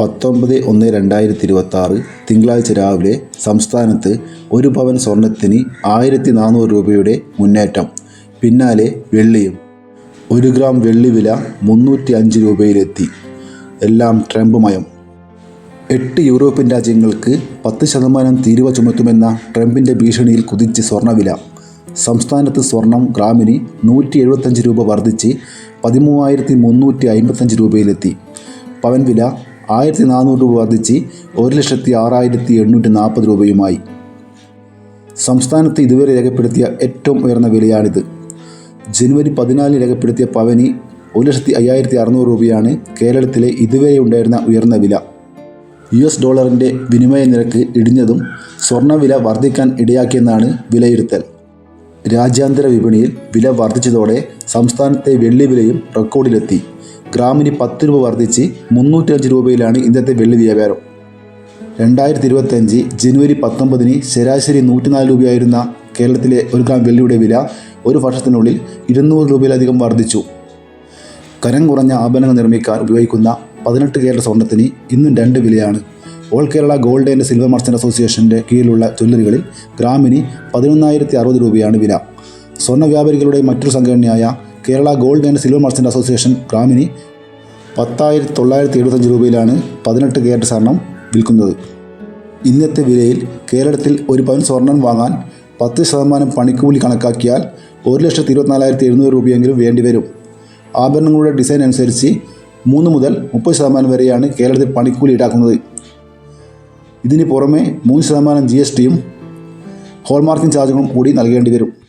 പത്തൊമ്പത് ഒന്ന് രണ്ടായിരത്തി ഇരുപത്തി ആറ് തിങ്കളാഴ്ച രാവിലെ സംസ്ഥാനത്ത് ഒരു പവൻ സ്വർണത്തിന് ആയിരത്തി നാനൂറ് രൂപയുടെ മുന്നേറ്റം. പിന്നാലെ വെള്ളിയും. ഒരു ഗ്രാം വെള്ളി വില മുന്നൂറ്റി അഞ്ച് രൂപയിലെത്തി. എല്ലാം ട്രംപ് മയം എട്ട് യൂറോപ്യൻ രാജ്യങ്ങൾക്ക് പത്ത് ശതമാനം തീരുവ ചുമത്തുമെന്ന ട്രംപിന്റെ ഭീഷണിയിൽ കുതിച്ച് സ്വർണവില സംസ്ഥാനത്ത് സ്വർണം ഗ്രാമിന് നൂറ്റി എഴുപത്തഞ്ച് രൂപ വർദ്ധിച്ച് പതിമൂവായിരത്തി മുന്നൂറ്റി അമ്പത്തഞ്ച് രൂപയിലെത്തി. പവൻ വില ആയിരത്തി നാനൂറ് രൂപ വർദ്ധിച്ച് ഒരു ലക്ഷത്തി ആറായിരത്തി എണ്ണൂറ്റി നാൽപ്പത് രൂപയുമായി. സംസ്ഥാനത്ത് ഇതുവരെ രേഖപ്പെടുത്തിയ ഏറ്റവും ഉയർന്ന വിലയാണിത്. ജനുവരി പതിനാലിന് രേഖപ്പെടുത്തിയ പവനി ഒരു ലക്ഷത്തി അയ്യായിരത്തി അറുന്നൂറ് രൂപയാണ് കേരളത്തിലെ ഇതുവരെ ഉണ്ടായിരുന്ന ഉയർന്ന വില. യു എസ് ഡോളറിന്റെ വിനിമയ നിരക്ക് ഇടിഞ്ഞതും സ്വർണവില വർദ്ധിക്കാൻ ഇടയാക്കിയെന്നാണ് വിലയിരുത്തൽ. രാജ്യാന്തര വിപണിയിൽ വില വർദ്ധിച്ചതോടെ സംസ്ഥാനത്തെ വെള്ളി വിലയും റെക്കോർഡിലെത്തി. ഗ്രാമിന് പത്ത് രൂപ വർദ്ധിച്ച് മുന്നൂറ്റഞ്ച് രൂപയിലാണ് ഇന്നത്തെ വെള്ളി വ്യാപാരം രണ്ടായിരത്തി ഇരുപത്തഞ്ച് ജനുവരി പത്തൊമ്പതിന് ശരാശരി നൂറ്റിനാല് രൂപയായിരുന്ന കേരളത്തിലെ ഒരു ഗ്രാം വെള്ളിയുടെ വില ഒരു വർഷത്തിനുള്ളിൽ ഇരുന്നൂറ് രൂപയിലധികം വർദ്ധിച്ചു. കരം കുറഞ്ഞ ആഭരണങ്ങൾ നിർമ്മിക്കാൻ ഉപയോഗിക്കുന്ന പതിനെട്ട് കേരള സ്വർണത്തിന് ഇന്നും രണ്ട് വിലയാണ്. All Kerala gold and silver merchant അസോസിയേഷന്റെ കീഴിലുള്ള ജ്വല്ലറികളിൽ ഗ്രാമിന് പതിനൊന്നായിരത്തി അറുപത് രൂപയാണ് വില. സ്വർണ വ്യാപാരികളുടെ മറ്റൊരു സംഘടനയായ Kerala gold and silver merchant association ഗ്രാമിന് പത്തായിരത്തി തൊള്ളായിരത്തി എഴുപത്തഞ്ച് രൂപയിലാണ് പതിനെട്ട് കേരറ്റ് സ്വർണം വിൽക്കുന്നത്. ഇന്നത്തെ വിലയിൽ കേരളത്തിൽ ഒരു പവൻ സ്വർണം വാങ്ങാൻ പത്ത് ശതമാനം പണിക്കൂലി കണക്കാക്കിയാൽ ഒരു ലക്ഷത്തി ഇരുപത്തിനാലായിരത്തി എഴുന്നൂറ് രൂപയെങ്കിലും വേണ്ടിവരും ആഭരണങ്ങളുടെ ഡിസൈൻ അനുസരിച്ച് മൂന്ന് മുതൽ മുപ്പത് ശതമാനം വരെയാണ് കേരളത്തിൽ പണിക്കൂലി ഈടാക്കുന്നത്. ഇതിന് പുറമെ മൂന്ന് ശതമാനം ജി എസ് ടിയും ഹോൾമാർക്കിംഗ് ചാർജുകളും കൂടി നൽകേണ്ടി വരും.